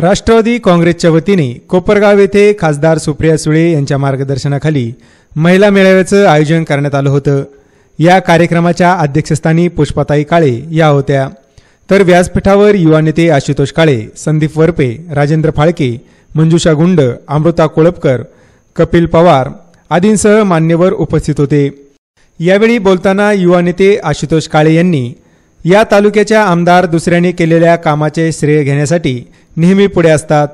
राष्ट्रवादी काँग्रेसच्या वतीने कोपरगाव येथे खासदार सुप्रिया सुळे यांच्या मार्गदर्शनाखाली महिला मेळाव्याचं आयोजन करण्यात आलं होतं. या कार्यक्रमाच्या अध्यक्षस्थानी पुष्पाताई काळे या होत्या. तर व्यासपीठावर युवा नेते आशुतोष काळे संदीप वरपे राजेंद्र फाळके मंजुषा गुंड अमृता कोळपकर कपिल पवार आदींसह मान्यवर उपस्थित होते. यावेळी बोलताना युवा नेते आशुतोष काळे यांनी या तालुक्याच्या आमदार दुसऱ्याने केलेल्या कामाचे श्रेय घेण्यासाठी नेहमी पुढे असतात.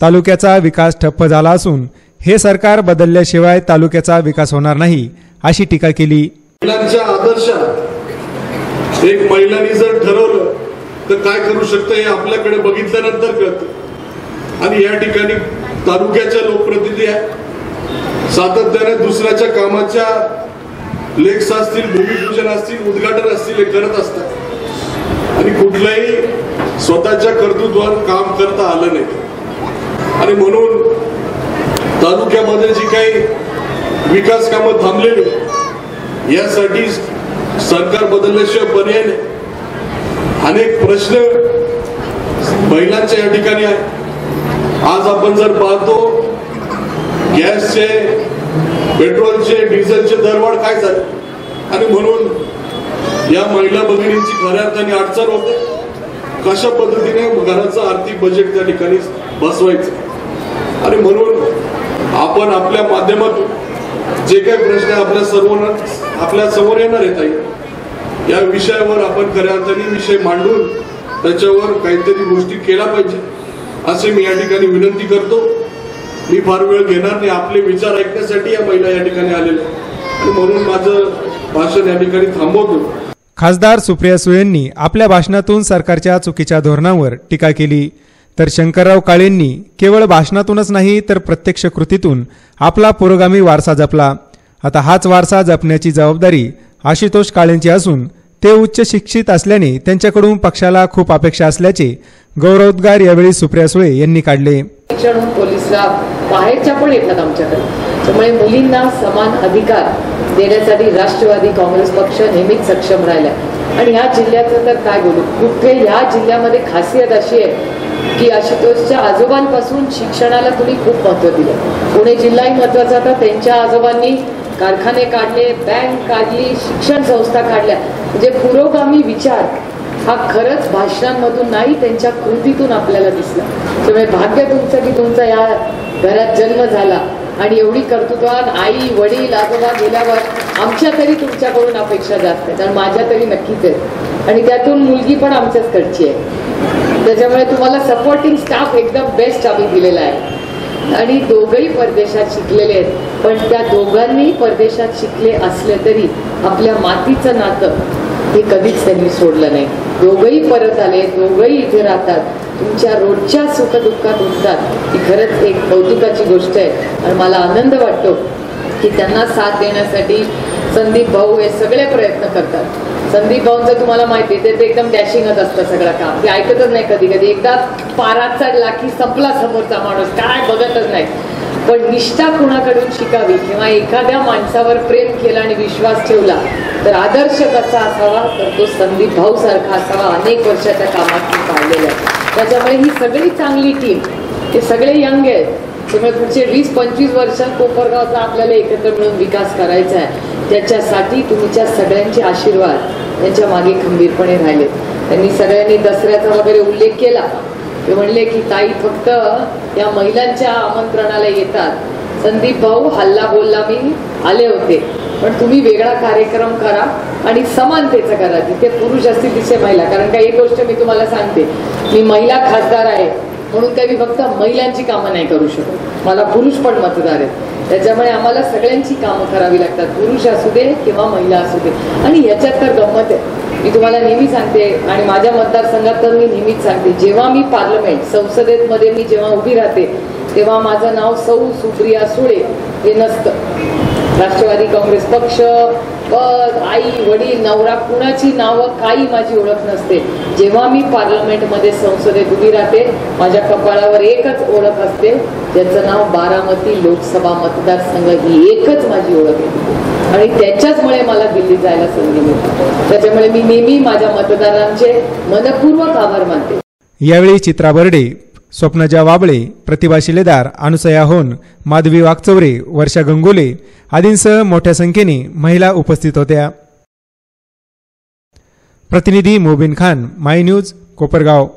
तालुक्याचा विकास ठप्प झाला असून हे सरकार बदलल्याशिवाय तालुक्याचा विकास होणार नाही अशी टीका केली. महिलांच्या आदर्शात एक महिलांनी जर ठरवलं तर काय करू शकतं हे आपल्याकडे बघितल्यानंतर कळतं. आणि या ठिकाणी तालुक्याच्या लोकप्रतिनिधी आहे सातत्याने दुसऱ्याच्या कामाच्या लेख्स असतील भूमिपूजन असतील उद्घाटन असतील हे करत असतात. आणि कुठलंही स्वतःच्या कर्तृत्वावर काम करता आलं नाही. आणि म्हणून तालुक्यामध्ये जी काही विकास कामं थांबलेली यासाठी सरकार बदलल्याशिवाय पर्याय नाही. अनेक प्रश्न महिलांच्या या ठिकाणी आहे आज आपण जर पाहतो गॅसचे पेट्रोलचे डिझेलचे दरवाढ काय झाले? आणि म्हणून या महिला भगिनींची खऱ्या अर्थाने अडचण होते. कशा पद्धतीने घराचं आर्थिक बजेट त्या ठिकाणी बसवायचं? आणि म्हणून आपण आपल्या माध्यमातून जे काही प्रश्न आपल्या सर्वांना आपल्यासमोर येणार आहेत ताई, या विषयावर आपण खऱ्या अर्थाने विषय मांडून त्याच्यावर काहीतरी गोष्टी केल्या पाहिजे असे मी या ठिकाणी विनंती करतो. मी फार वेळ घेणार नाही आपले विचार ऐकण्यासाठी या महिला या ठिकाणी आलेल्या आणि म्हणून माझं भाषण या ठिकाणी थांबवतो. खासदार सुप्रिया सुळेंनी आपल्या भाषणातून सरकारच्या चुकीच्या धोरणावर टीका केली. तर शंकरराव काळेंनी केवळ भाषणातूनच नाही तर प्रत्यक्ष कृतीतून आपला पुरोगामी वारसा जपला. आता हाच वारसा जपण्याची जबाबदारी आशुतोष काळेंची असून ते उच्च शिक्षित असल्याने त्यांच्याकडून पक्षाला खूप अपेक्षा असल्याचे गौरवोद्गार यावेळी सुप्रिया सुळे यांनी काढले. शिक्षण पोलिसला बाहेरच्या पण येतात आमच्याकडे. त्यामुळे मुलींना समान अधिकार देण्यासाठी राष्ट्रवादी काँग्रेस पक्ष नेहमीच सक्षम राहिला आणि ह्या जिल्ह्याचं तर काय बोलू? कुठे ह्या जिल्ह्यामध्ये खासियत अशी आहे की आशुतोषच्या आजोबांपासून शिक्षणाला तुम्ही खूप महत्त्व दिलं पुणे जिल्हाही महत्त्वाचा होता. त्यांच्या आजोबांनी कारखाने काढले बँक काढली शिक्षण संस्था काढल्या. म्हणजे पुरोगामी विचार हा खरंच भाषणांमधून नाही त्यांच्या कृतीतून आपल्याला दिसला. त्यामुळे भाग्य तुमचं की तुमचा या घरात जन्म झाला. आणि एवढी कर्तृत्वान आई वडील आजोबा गेल्यावर आमच्या तरी तुमच्याकडून अपेक्षा जास्त आहेत आणि माझ्या तरी नक्कीच आहेत. आणि त्यातून मुलगी पण आमच्याच कडची आहे. त्याच्यामुळे तुम्हाला सपोर्टिंग स्टाफ एकदम बेस्ट आम्ही दिलेला आहे. आणि दोघंही परदेशात शिकलेले आहेत. पण त्या दोघांनीही परदेशात शिकले असले तरी आपल्या मातीचं नातं हे कधीच त्यांनी सोडलं नाही. दोघंही परत आले दोघंही इथे राहतात. तुमच्या रोजच्या सुखदुःखात उठतात. ही खरंच एक कौतुकाची गोष्ट आहे. आणि मला आनंद वाटतो की त्यांना साथ देण्यासाठी संदीप भाऊ हे सगळे प्रयत्न करतात. संदीप भाऊंचं तुम्हाला माहिती आहे ते- ते एकदम डॅशिंगच असतं सगळं काम. ते ऐकतच नाही कधी कधी एकदा पाराचा लाखी संपला समोरचा माणूस. काय बघतच नाही. पण निष्ठा कुणाकडून शिकावी? किंवा एखाद्या माणसावर प्रेम केला आणि विश्वास ठेवला तर आदर्श कसा असावा? तर तो संदीप भाऊ सारखा असावा. अनेक वर्षाच्या कामात मी पाहिलेलं आहे. त्याच्यामुळे ही सगळी चांगली टीम ते सगळे यंग आहेत. त्यामुळे पुढचे वीस पंचवीस वर्षात कोपरगावचा आपल्याला एकत्र मिळून विकास करायचा आहे. त्याच्यासाठी तुमच्या सगळ्यांचे आशीर्वाद त्यांच्या मागे खंबीरपणे राहिले. त्यांनी सगळ्यांनी दसऱ्याचा वगैरे उल्लेख केला. ते म्हणले की ताई फक्त या महिलांच्या आमंत्रणाला येतात. संदीप भाऊ हल्ला बोलला मी आले होते. पण तुम्ही वेगळा कार्यक्रम करा आणि समानतेचा करा. जिथे पुरुष असतील तिथे महिला. कारण का एक गोष्ट मी तुम्हाला सांगते. मी महिला खासदार आहे म्हणून काही मी फक्त महिलांची कामं नाही करू शकत. मला पुरुष पण मतदार आहेत. त्याच्यामुळे आम्हाला सगळ्यांची कामं करावी लागतात. पुरुष असू दे किंवा महिला असू दे. आणि याच्यात तर गंमत आहे. मी तुम्हाला नेहमी सांगते आणि माझ्या मतदारसंघात तर मी नेहमीच सांगते. जेव्हा मी पार्लमेंट संसदेत मध्ये मी जेव्हा उभी राहते तेव्हा माझं नाव सौ सुप्रिया सुळे हे नसतं. राष्ट्रवादी काँग्रेस पक्ष पद आई वडील नवरा कुणाची नावं काही माझी ओळख नसते. जेव्हा मी पार्लमेंटमध्ये संसदेत उभी राहते माझ्या कपाळावर एकच ओळख असते. ज्याचं नाव बारामती लोकसभा मतदारसंघ ही एकच माझी ओळख आहे. आणि त्याच्याचमुळे मला दिल्ली जायला संधी मिळते. त्याच्यामुळे मी नेहमी माझ्या मतदारांचे मनपूर्वक आभार मानते. यावेळी चित्रा बर्डे स्वप्नजा वाबळे प्रतिभा शिलेदार अनुसया होन माधवी वाघचौरे वर्षा गंगोले आदींसह मोठ्या संख्येने महिला उपस्थित होत्या. प्रतिनिधी मोबिन खान माय न्यूज कोपरगाव.